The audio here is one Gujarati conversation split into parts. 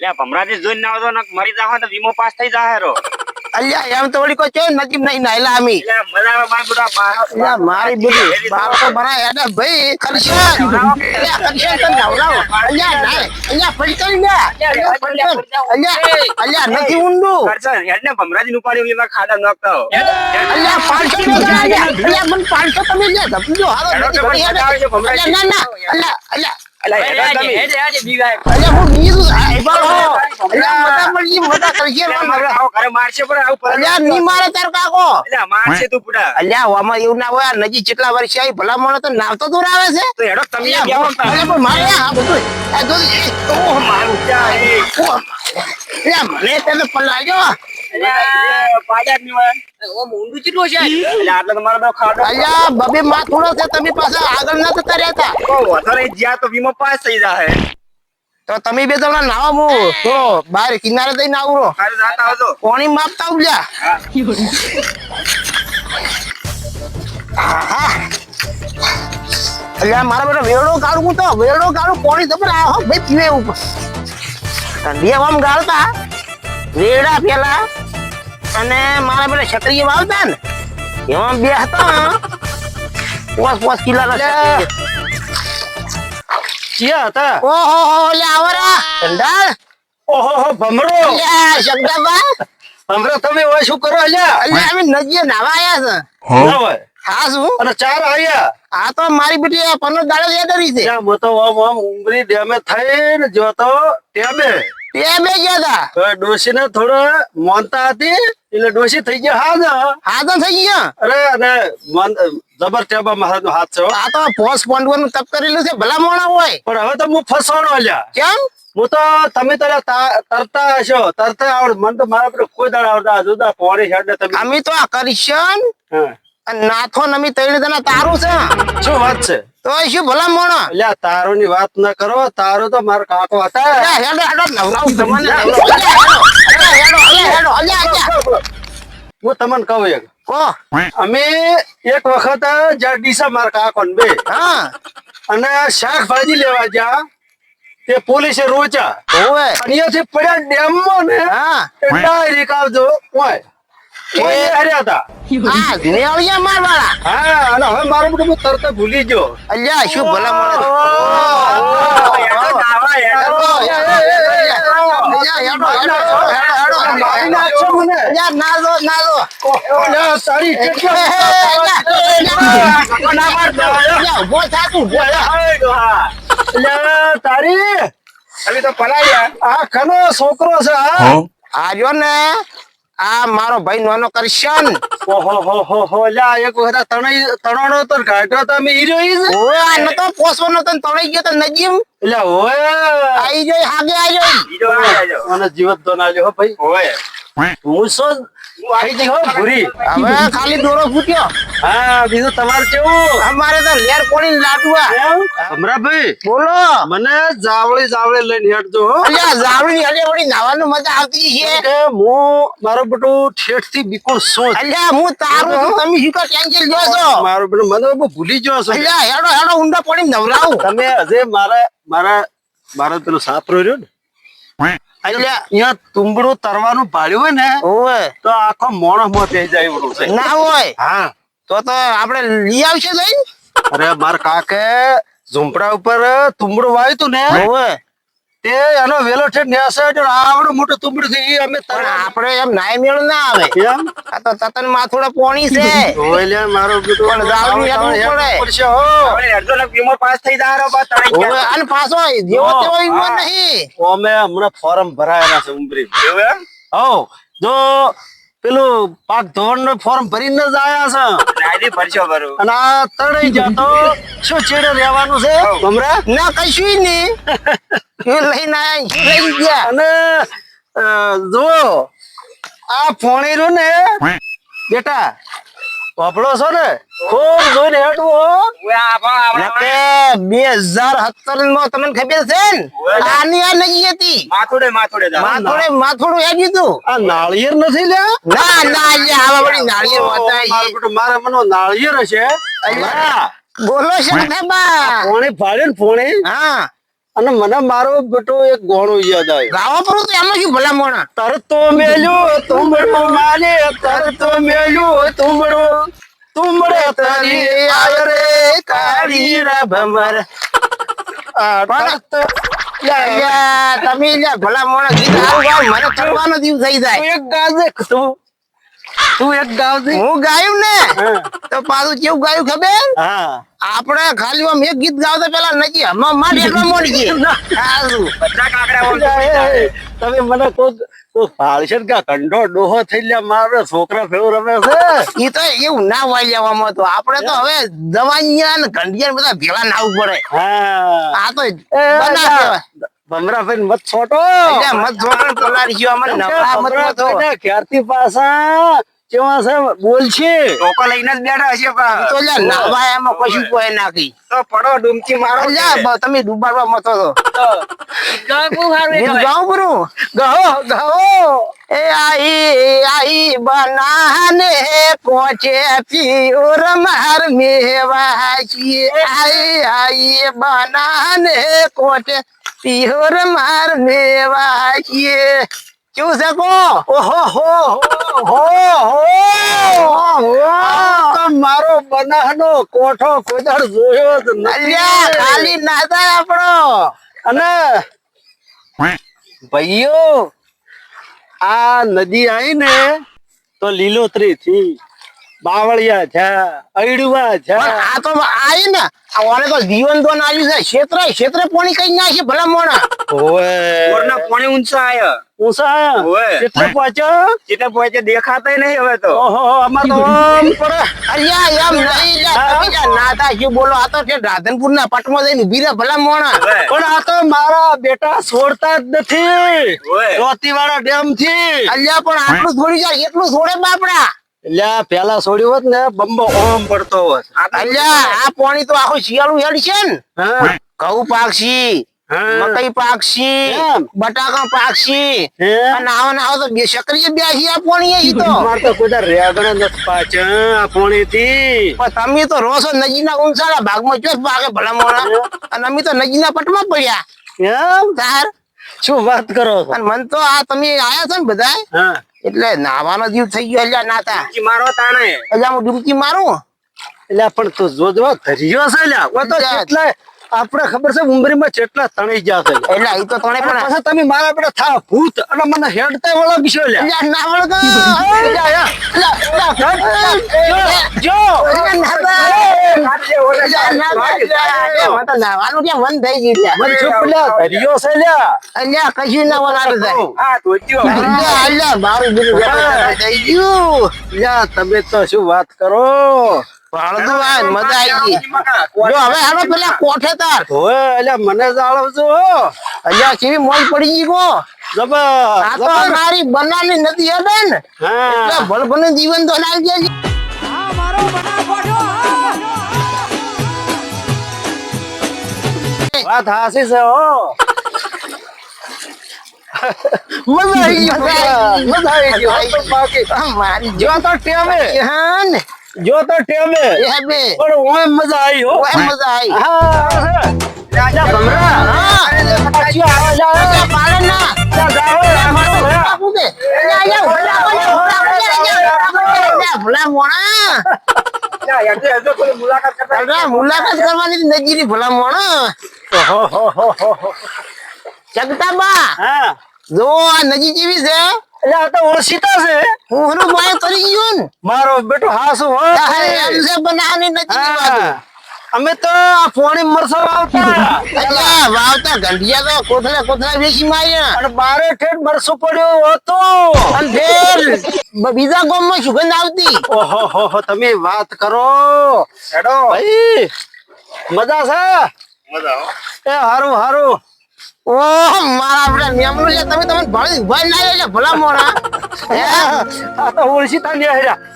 એટલે ભમરાજી જોઈને ના આવતો ને મરી જાવ તો વીમો પાસ થઈ જાય રો. અલ્યા એમ તો વળી કોઈ છે નજીબ નહીં નાયલા અમી એટલે મારા બધા બા- અલ્યા મારી એને ભાઈ કરશન અલ્યા કરશન તને નવરાવો અલ્યા નાય અલ્યા પલટન જા અલ્યા અલ્યા નથી ઊંડું. કરશન હેડ ભમરાજી નું પાણી એમાં ખાડા નાખતા અલ્યા પાંચસો નો જા અલ્યા અલ્યા મને પાંચસો તમે લે સમજો. હાલો નથી પડી ના ના અલ્યા અલ્યા એવું ના હોય નજીક જેટલા વર્ષ આવી ભલા મળે તો નાવતો દૂર આવે છે. તો હેડો તમે મારે મને તને અલ્યા, પાડ્યા બધો બબે માં થોડો છે તમે પાછા આગળ ના જતા રહેતા તો જ્યાં તો વીમો પાસ થઈ જાય તો તમે બે તમને નાવા મુ. થોડો બહાર કિનારે જઈને આવજો. પાણી માપતા ઉલ્યા અલ્યા મારા બેટા વેડો કાઢું તો. વેડો કાઢું કોણી તો પણ આ ભાઈ પીવે ઉપર. ઠંડી હવામાં ગાળતા. વેડા પેલા. અને મારા પેલા છત્રી વાવતા ને એમાં બે હતા પોસ પોસ કિલા ના ક્યાં હતા? ઓહો હો લે આવરા ઠંડા ઓહો હો ભમરો. અલ્યા શબ્દાબા. ભમરો તમે ઓય શું કરો? અલ્યા અલ્યા અમે નજીએ નાવા આયા છે. નાવા હા શું? અને ચાર આયા. આ તો મારી બેટી પનો દાડો યાદ રહી છે. મોટો આમ આમ ઉંગળી ડેમે થઈને જો તો ટેબે તે બે ગયા હતા ડોસી ને થોડો મોનતા હતી એટલે ડોસી થઈ ગયા હા ને થઈ ગયા? અરે અને જબર ટેબા હાથ છે. આ તો પોસ પોંડવાનું તપ કરેલું છે ભલા મોણા હોય. પણ હવે તો હું ફસવાનો અલ્યા. કેમ? હું તો તમે તારા તા- તરતા હશો. તરતા આવડ મને તો મારા પર કોઈ દાડા આવડતા જુદા પોણી હેડે તમે. અમે તો આ. અને નાથો નમી અમે તને તારું છે. શું વાત છે? તો શું ભલા મોણા? અલ્યા તારો ની વાત ના કરો તારો તો મારો કાકો હતા. હેડો હેડો નવરાવ તમને. હેડો, હેડો, હેડો. હું તમને કહું એક. કો? અમે એક વખત જ્યાં ડીસા મારા કાકો બે. હા. અને શાકભાજી લેવા ગયા તે પોલીસે રોચ્યા. ઓવે અહીંયાથી પડ્યા ડેમમાં ને ડાયરેક્ટ આવજો. ઓય. તારી અલ્યા, તારી તમે તો પલાળ્યા આ કનો છોકરો છે આ આજો ને આ મારો ભાઈ નાનો કરશન ઓહો હો હો હો અલ્યા એક વખત તણાઈ તણાણો તો કાઢ્યો તો અમે હીરો ઈ જ. ઓય આ નતો પોસવાનો તો તણાઈ ગયો તો નજીમ અલ્યા ઓય આઈ જોઈ હાગે આઈ જોઈ બીજો આવી જાજો. મને જીવત તો ના લ્યો ભાઈ ઓય. હું શું આઈ જઈ હો ભૂરી? હવે ખાલી દોરો ફૂટ્યો. હા બીજું તમારે કેવું? અમારે તો લેર પોણી લાડવા અમરાભાઈ બોલો. મને જાવળી જાવળી લઈને હેડજો હો. અલ્યા જાવડી હલે વળી નાવાનું મજા આવતી છે. કે હું મારો બેટું ઠેઠથી બિલકુલ સો અલ્યા હું તારું તમે શું કા ટેન્શન લ્યો છો? મારો બેટું મને ભૂલી ગયો છો. અલ્યા હેડો હેડો ઊંડા પડી નવરાવું. તમે હજે મારા મારા મારા પેલું સાપ રહ્યો ને? અહીંયા તુંબડું તરવાનું ભાડ્યું હોય ને ઓય તો આખો મોણસમાં થઈ જાય એવું છે. ના હોય. હા. તો તો આપણે લઈ આવશે લઈને અરે મારા કાકે ઝુંપડા ઉપર તુંબડું વાવ્યું ને ઓય તે એનો વેલો છે નેસે આવડું મોટું તુંબડું છે ઈ અમે પણ આપણે એમ નાય મેળ ના આવે. એમ? આ તો તતન માથોડા પોણી છે. ઓય મારો બેટો પણ જાવું હેડવું પડે. પડશે હો. હવે હેડજો ને વીમો પાસ થઈ પાછો જેવો તેવો ઈવન નહીં. અમે હમણાં ફોર્મ ભરાયેલા છે ઉમરી. એવું એમ? હો જો પેલું પાક ધોરણનું ફોર્મ ભરીને જ આયા છે. નાયદી ભરશો ભરું. અને આ તણાઈ ગયા તો શું ચેડે રહેવાનું છે? હમરા ના કશું નહીં. એ લઈને આયા શું લઈને ગયા. અને જો આ ફોણીરું ને બેટા વાપડો છો ને? ખૂબ જોઈને હેડવું હો. ઓય, આ આપણે- નકે બે હજાર સત્તરમાં તમને ખબર છે ને? આની આ નહીં હતી. માથોડે માથોડે. માથોડે માથોડું હેડ્યું તું. આ નાળિયેર નથી લે ના ના લ્યા આવા વળી નાળિયેર વાતા મારું બેટું મારા મનો નાળિયેર હશે. બોલો શંકરબા પોણી ફાડે ને ફોણે હા. અને મને મારો બેટો એક ગોણો યાદ આવ્યો. ગાવા પર તો એમ શું ભલામણ તરતો મેલ્યો તુંબડો માને તરતો મેલ્યો તુંબડો તુંબડે તારી આય રે કાળી રા ભમર આ તરત અલ્યા, તમે ભલા ભલામણ ગીત ગાવ મને કરવાનો દિવસ થઈ જાય. એક ગાજે તું તું એક ગાવજે હું ગાયું ને? તો પાછું કેવું ગાયું ખબર? આપણે ખાલી આમ એક ગીત ગાવતા પેલા નથી હમણાં મારી એટલા મોડી ગઈ તમે મને કોક કોક ભાળશે કંડો ડોહો થઈ લ્યા મારે છોકરા ભેવું રમે છે? ઈ તો એવું ના હોય લેવામાં તો. આપણે તો હવે દવાઈયા ને ને બધા ભેળા નાવું પડે. હા. આ તો. ભમરાભાઈ મત છોટો મત જોડણ પલાળી ગયો અમને નવરા મત મત ક્યારથી પાછા કેવા છે બોલ છે. ટોકો લઈને જ બેઠા હશે પણ. તો લ્યા નાવા એમાં કશું કોઈ નાખી તો પડો ડૂમકી મારો અલ્યા તમે ડૂબાડવા મતો તો. ગીત ગાઉં બરો ગાઓ ગાઓ એ આઈ આઈ બનાને પહોંચે પિયોર માર મેવાજી આઈ આઈ બનાને કોચે પિયોર માર મેવાજી કેવું છે કો? ઓહો હો હો હો આ મારો બનાનો કોઠો કોદાળ જોયો જ અલ્યા નથી ખાલી ના થાય આપણો. અને ભાઈઓ આ નદી આઈ ને તો લીલોતરી થી બાવળિયા છે અયડુવા છે. આ તો આવી ને ઓલે તો જીવન દોન આવ્યું છે. ક્ષેત્ર ક્ષેત્ર પોણી કઈ નાખી ભલા મોણા. ઓવે. ઓરના પોણી ઊંચા આયા. ઊંચા આયા? ઓવે. કેટલે પહોંચ્યો જેટલા પહોંચે દેખાતા નહીં હવે તો. ઓહો અમાર તો આમ પડે. અલ્યા એમ નહીં લ્યા, તમે ના થાય શું બોલો આ તો કે રાધનપુર ના પટમાં જઈને બીરા ભલા મોણા. પણ આ તો મારા બેટા છોડતા જ નથી. ઓવે. ચોતીવાળા ડેમથી અલ્યા પણ આટલું થોડી જાય એટલું છોડે બાપડા. એટલે પેલા છોડ્યું હોત ને બંબો ઓમ પડતો હોત. અલ્યા આ પાણી તો આખું શિયાળું હેડ છે ને. ઘઉં પાકશી. મકઈ પાકશી બટાકા પાકશી? અને આવો ને આવો તો બે સક્રિય બ્યાસી આ પોણી એ તો. મારે તો કોઈ રેગણે નથી પાછા આ. પણ તમે તો રોસો નજીકના ઊંચાના ભાગમાં ચોસ પાકે ભલા મોણા? અને અમે તો નજીના પટમાં પડ્યા. એમ? તાર શું વાત કરો અને મન તો આ તમે આયા છો ને બધા હા. એટલે નાવાનો જીવ થઈ ગયો અલ્યા નાતા મારો તાણે. અલ્યા હું ડૂબકી મારું? એટલે પણ તો જોજો ધર્યો છે એટલે આપણે ખબર છે ઉંમરીમાં જેટલા તણી ગયા છે. એટલે એ તો તણે પણ પાછા તમે મારા પેલા થા ભૂત અને મને હેડતા વાળા બીજો લે ના અલ્યા. જો નાવાનું ક્યાં વન થઈ ગયું મને લ્યા. ચૂપ લ્યા ધર્યો છે લ્યા. અલ્યા કશું ના વનાડે થાય હા ધોત્યો અલ્યા અલ્યા મારું બીજું થઈ ગયું. લ્યા તમે તો શું વાત કરો? આ મજા આવી ગઈ. જો હવે હાલો પેલા કોઠે ઓય અલ્યા મને જાળવજો અલ્યા કેવી મોજ પડી ગઈ કો જબર આ તો મારી બનાની નથી હેડે ને એટલે ભલભલે જીવન તો લાવી દેજે. વાત હાસી છે હો. મજા આવી ગઈ મજા આવી ગઈ. મારી જો તો ટેમે હા ને. જો તો ટેમે. ટેમે. પણ ઓય મજા આવી હો. ઓય મજા આવી હા રાજા ભમરા. હા. પાછી આવે છે. પાલન ના ત્યાં જાઓ, મારો બાપુ કે અલ્યા અલ્યા ભલા ભલા ભલા મોણા. મુલાકાત કરવાની નજીરી ભલા મોણા. જગતાબા. જો આ નજી જેવી છે. એટલે આ તો ઓળખીતા છે. હું હરું બાય કરી ગયું ને. મારો બેટો હાસુ હો. એમ છે બાજુ હા. અમે તો આ પોણી મરસા વાવતા. અલ્યા વાવતા ગંઢિયા તો કોથળા કોથળા વેચી માર્યા. અને બારે ઠેઠ મરસું પડ્યું હતું. અને ફેર બીજા ગામમાં સુગંધ આવતી. ઓહો હો હો તમે વાત કરો. હેડો. ભાઈ મજા છે? મજા એ હારું હારું. ઓહ મારા તમે તમને ભણી ના લે ભલા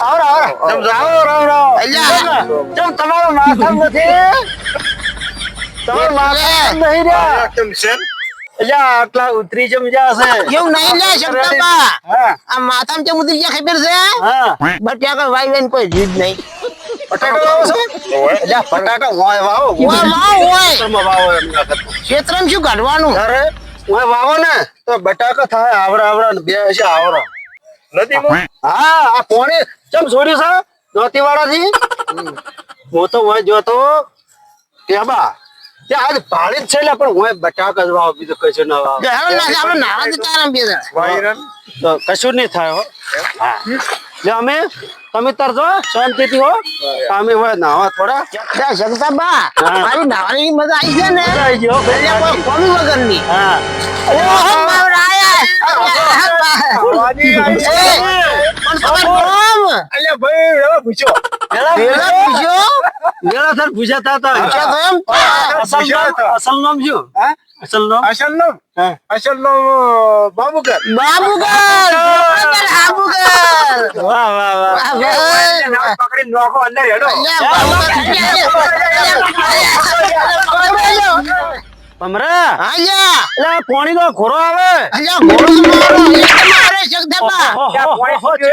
આ તો. રાવ રાવ અલ્યા. તમારો નથી? તમારો નહીં? આટલા ઉતરી જમ હશે. એવું નહીં લે શબ્દબા હા આ માથામ ચમ ઉતરી ગયા ખબર છે? હા. બટ કોઈ વાઈ કોઈ જીદ નહીં. બટાકા વાવો છો? એટલે બટાકા હોય વાવો. ઓય વાવ ઓય ખેતરમાં વાવો એમ ના કરતા. ક્ષેત્રમાં શું કાઢવાનું? તારે હોય વાવો ને તો બટાકા થાય આવડા આવડા બે હશે આવડા નદીમાં હા આ પોણી ચમ છોડ્યું છે? જોતી વાળાથી હું તો હોય જોતો આજ ભાડે જ છે લે પણ હું બટાકા જ વાવ બીજું કશું ના વાવ. આપણે જતા કશું નહીં થાય હા. અમે તમે તરજો શાંતિથી હો. અમે હવે નાવા થોડા. જગતાબા. મારી નાવાની મજા આવી છે ને. આવી ગયો કોમી વગરની. હા. ઓહો બાવરા આયા વાજી આવી છે. એ, પણ તમારું નામ? અલ્યા ભાઈ એવા પૂછો પેલા પૂછ્યો? મેળા થર પૂછ્યા તા તા પૂછ્યા તો એમ? અસલ નામ અસલ નામ શું હા અસલ નામ અસલ નામ અસલ નામ બાબુકર બાબુગર બાબુગર વાહ વાહ વાહ પકડી નોખો અંદર હેડો પમરા આયા એટલે પાણી નો ઘોરો આવે આયા ઘોરો મારો મારે જગદંબા ત્યાં પાણી હો છે